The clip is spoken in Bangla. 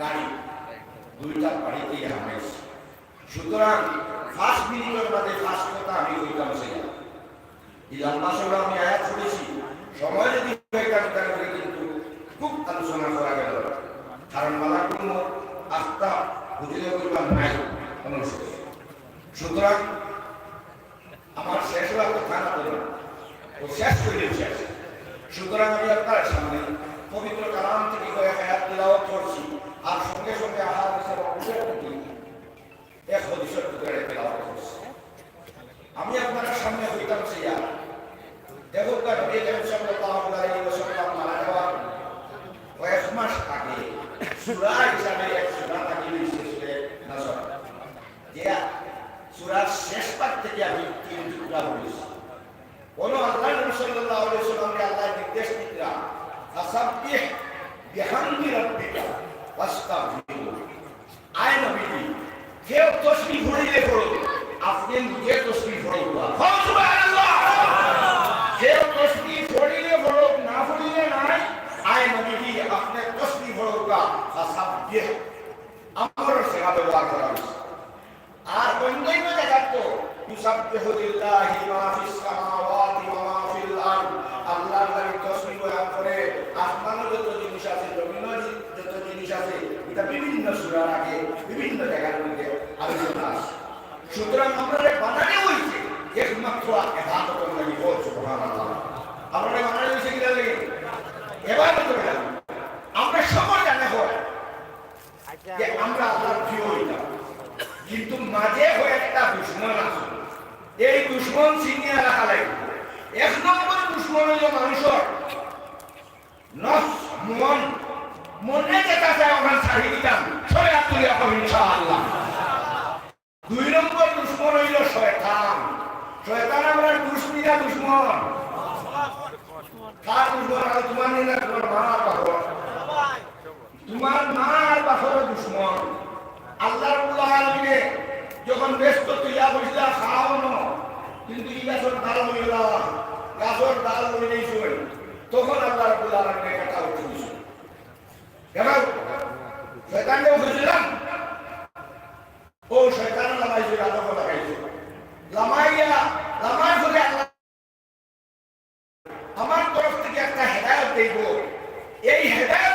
গাড়ি, দুইটা বাড়িতে হামাইছে সুতরাং ফার্স্ট মিনিটের মধ্যে ফার্স্ট কথা আমি কইতাম সেই এই লম্বা সময় আমি আয়াত শুনেছি, সময় যদি হয়ে গেল তাহলে কিন্তু খুব আলোচনা করা গেল। কারণ মালা কোনো আস্থা বুঝলে করবার নাই কোনো সুতরাং আমার শেষ হওয়ার কথা না বলব ও শেষ করে শেষ। সুতরাং আমি আপনার সামনে পবিত্র কালাম থেকে কয়েক আয়াত তেলাওয়াত করছি। আর সঙ্গে সঙ্গে আহার হিসেবে এক হদিসের ভিতরে আমি আপনার সামনে হইতাম সেইয়া দেখো কার নবী করিম সাল্লাল্লাহু আলাইহি ওয়াসাল্লাম মারা যাওয়ার কয়েক মাস আগে সূরা হিসাবে এক সূরা নাকি শেষে নাসর যে সূরার শেষ পাঠ থেকে আমি তিন টুকরা বলেছি। কোন আল্লাহ নবী সাল্লাল্লাহু আলাইহি ওয়াসাল্লামকে আল্লাহ নির্দেশ দিতরা ফাসাব্বিহ বিহামদি রাব্বিকা। আয় নবীজি কেউ তসবিহ পড়িলে পড়ো আপনি নিজে পড়ো সুবহানাল্লাহ কেউ তসবিহ পড়িলে পড়ো না পড়িলে নাই আয় নবীজি আপনি তসবিহ পড়োগা ফাসাব্বিহ আমার সেবা ব্যবহার করা হয়েছে আর অন্যান্য জায়গায় তো ইউসাব্বিহু লিল্লাহি মা ফিস সামাওয়াতি সুতরাং আমরা বানানে হইছে একমাত্র ইবাদতের লাগি বল সুবহানাল্লাহ। আমরা বানানে হইছে কি লাগে লাগি আমরা সবাই জানা হয়। যে আমরা আল্লাহর প্রিয় হইতাম কিন্তু মাঝে হয়ে একটা দুশ্মন আছে। এই দুশ্মন চিনিয়া রাখা লাগবে এক নম্বর দুশ্মন হইল মানুষের নফস মন মনে যেটা চায় ওখানে ছাড়ি দিতাম। ছয় তুলে এখন ইনশাআল্লাহ। দুই নম্বর দুশ্মন হইল শয়তান। শয়তান আমরা দুশ্মিনা দুশ্মন। কার দুশ্মন? আর তোমার নিলে তোমার মা আর বাপর তোমার মা আর বাপর দুশ্মন। আল্লাহ আলামিনে যখন ব্যস্ত তুইয়া বসলা খাওয়ানো, কিন্তু ই গাছর ডাল হইলা গাছর ডাল হইলেই শুন তখন আল্লাহ রাব্বুল আলামিনে কথা উঠে দিছে এবার শয়তানকে বুঝলাম ও শয়তান লামাইছে আদম লাগাইছে লামাইয়া লামাই করে আল্লাহ আমার তরফ থেকে একটা হেদায়ত দেব এই হেদায়ত